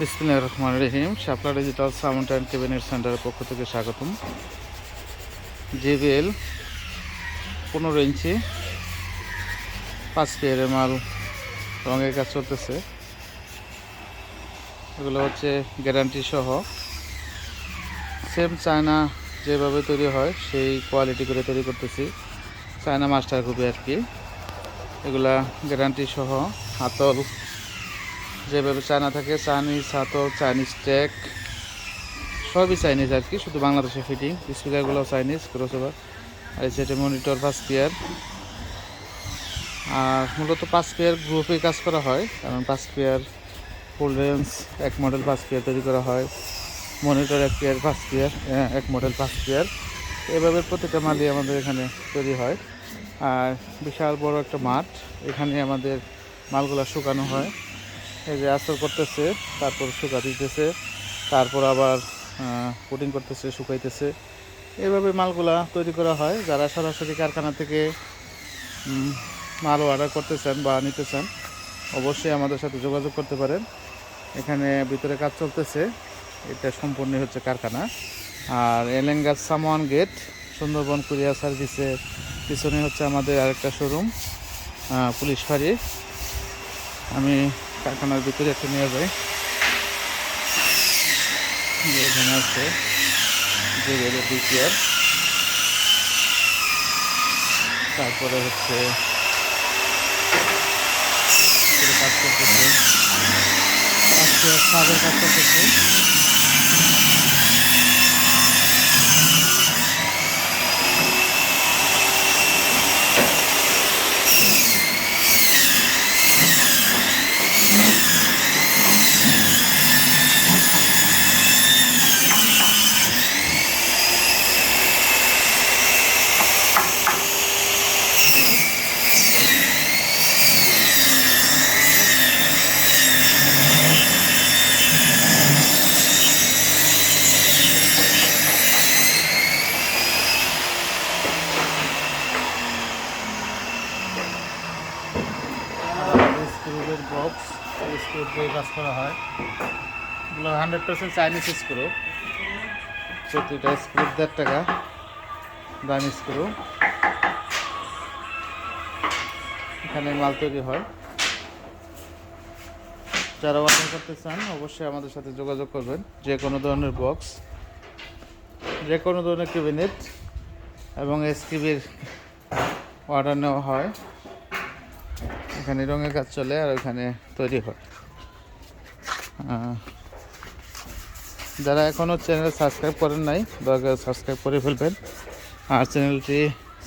বিসমিল্লাহ রহমান রহিম। Shapla digital sound and cabinet সেন্টারের পক্ষ থেকে স্বাগতম। জেবিএল পনেরো ইঞ্চি, পাঁচ পেয়ারের মাল রঙের কাজ চলতেছে। এগুলো হচ্ছে গ্যারান্টি সহ। সেম চায়না যেভাবে তৈরি হয়, সেই কোয়ালিটি করে তৈরি করতেছি। চায়না মাস্টার কপি আর কি। এগুলা গ্যারান্টি সহ, হাতল যেভাবে চায়না থাকে চাইনিজ হাতল চাইনিজ ট্যাক সবই চাইনিজ আর কি, শুধু বাংলাদেশে ফিটিং স্পিকারগুলো চাইনিজ ক্রসওভার আর এই সেটা মনিটর পাঁচ পেয়ার আর মূলত পাঁচ পেয়ার গ্রুপে কাজ করা হয়, কারণ পাঁচ পেয়ার ফুল রেঞ্জ এক মডেল পাঁচ পেয়ার তৈরি করা হয়। মনিটর এক পেয়ার পাঁচ পেয়ার এক মডেল পাঁচ পেয়ার এভাবে প্রতিটা মালই আমাদের এখানে তৈরি হয়। আর বিশাল বড় একটা মাঠ, এখানে আমাদের মালগুলো শুকানো হয়। এই যে আস্তর করতেছে, তারপর শুকা দিতেছে, তারপর আবার কোটিং করতেছে, শুকাইতেছে। এভাবে মালগুলা তৈরি করা হয়। যারা সরাসরি কারখানা থেকে মাল অর্ডার করতেছেন বা নিতেছেন, অবশ্যই আমাদের সাথে যোগাযোগ করতে পারেন। এখানে ভিতরে কাজ চলতেছে। এটা সম্পূর্ণ হচ্ছে কারখানা। আর এলেঙ্গার সামোয়ান গেট, সুন্দরবন কুরিয়ার সার্ভিসের পিছনে হচ্ছে আমাদের আরেকটা শোরুম পুলিশ ফাঁড়ি। আমি কারখানার ভিতরে একটা নিয়ে যাই যে এখানে আছে যে রেলের ডিপিআর তারপরে হচ্ছে কাজ করতেছে। আজকে সাদের কাজ করতেছে। স্ক্রুবের বক্স স্ক্রু দিয়ে কাজ করা হয়। এগুলো হান্ড্রেড পার্সেন্ট চাইনিজ স্ক্রু প্রতিটা স্ক্রু দেড় টাকা দামি স্ক্রু এখানে মাল তৈরি হয়। যারা অর্ডার করতে চান, অবশ্যই আমাদের সাথে যোগাযোগ করবেন। যে কোনো ধরনের বক্স যে কোনো ধরনের ক্যাবিনেট এবং এসকিবির অর্ডার নেওয়া হয়। এখানে রঙের কাজ চলে আর ওখানে তৈরি হয়। যারা এখনও চ্যানেল সাবস্ক্রাইব করেন নাই, দয়া করে সাবস্ক্রাইব করে ফেলবেন। আর চ্যানেলটি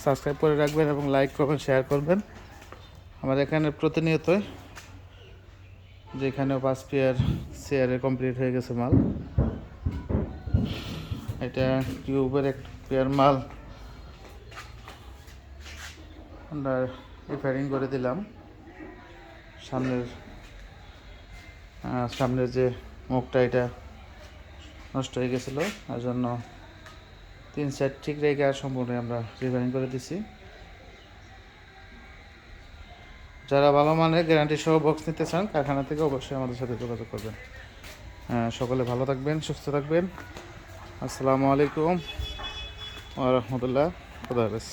সাবস্ক্রাইব করে রাখবেন এবং লাইক করবেন, শেয়ার করবেন। আমার এখানে প্রতিনিয়তই যেখানে পাঁচ পেয়ার চেয়ারে কমপ্লিট হয়ে গেছে মাল। এটা টিউবের এক পেয়ার মাল। আমরা রিপেয়ারিং করে দিলাম। সামনের সামনের যে মুখটা, এটা নষ্ট হয়ে গেছিল। তার জন্য তিন সাইড ঠিক রেখে আর সম্পূর্ণ আমরা রিপেয়ারিং করে দিছি। যারা ভালো মানের গ্যারান্টি সহ বক্স নিতে চান, কারখানা থেকে অবশ্যই আমাদের সাথে যোগাযোগ করবেন। সকলে ভালো থাকবেন, সুস্থ থাকবেন। আসসালামু আলাইকুম। ওয়া রাহমাতুল্লাহ। খুদা হাফেজ।